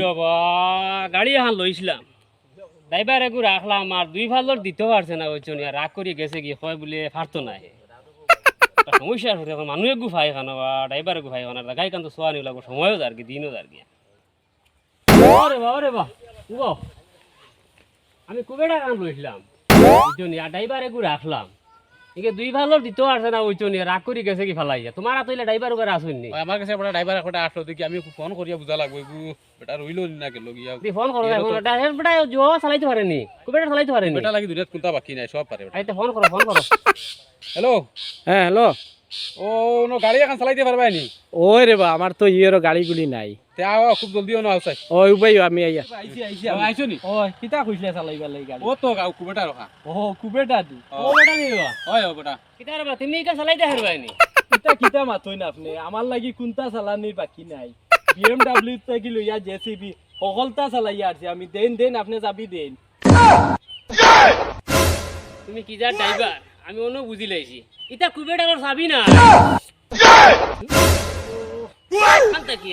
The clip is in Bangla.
রবা গাড়ি এখন লইছিলাম ড্রাইভার একু রাখলাম আর দুই ভালোর দিতে পারছে না ওই জন্য রাগ করে গেছে কি, হয় বলে পারতো না সমস্যা হচ্ছে এখন মানুষ একু ভাই খানো বা ড্রাইভার একু ভাই খানো, গাড়ি কান তো সোয়া নিও লাগবো সময়ও যার কি দিনও যার কি। ওরে বা ওরে বা আমি কুবেটা কান লইছিলাম ওই জন্য আর ড্রাইভার একু রাখলাম একে দুই ভালোর দিতে পারছে না ওই জন্য রাগ করে গেছে কি ফালাইয়া তোমার আতইলে ড্রাইভার উপরে আসুন নি? আমার কাছে একটা ড্রাইভার একটা আসলো দেখি আমি ফোন করিয়া বুঝা লাগবো গু বেটা রইল না গেল গিয়া দি ফোন করো এখন ড্রাইভার বেটা জো চালাইতে পারেনি কুবেটা চালাইতে পারেনি বেটা লাগি দুনিয়াত কোনটা বাকি নাই সব পারে আইতে ফোন করো ফোন করো হ্যালো হ্যাঁ হ্যালো ও নো গাড়ি এখন চালাইতে পারবাই নি ওই রে বা আমার তো ইয়ের গাড়িগুলি নাই। তে আও খুব জলদি অন আউসাই ওই উপায় আমি আইয়া আইছি আইছি আইছো নি? ও কিতা কইছিলে চালাইবার লাগি গাড়ি? ও তো গাও কুবেটা রখা ও কুবেটা দি। ও বেটা নিবা হয় ও বেটা কিতা রে বা তুমি কা চালাইতে হারবাইনি কিতা কিতা মাথই না আপনি। আমার লাগি কোনটা চালানির বাকি নাই। বিএমডব্লিউ থেকে লইয়া জেসিবি সকলটা চালাই আসছে আমি দেন দেন আপনি যাবি দেন। তুমি কি যা ড্রাইভার আমি অন্য বুঝি লাইছি ইটা কুবে টাকার চাবি না। কি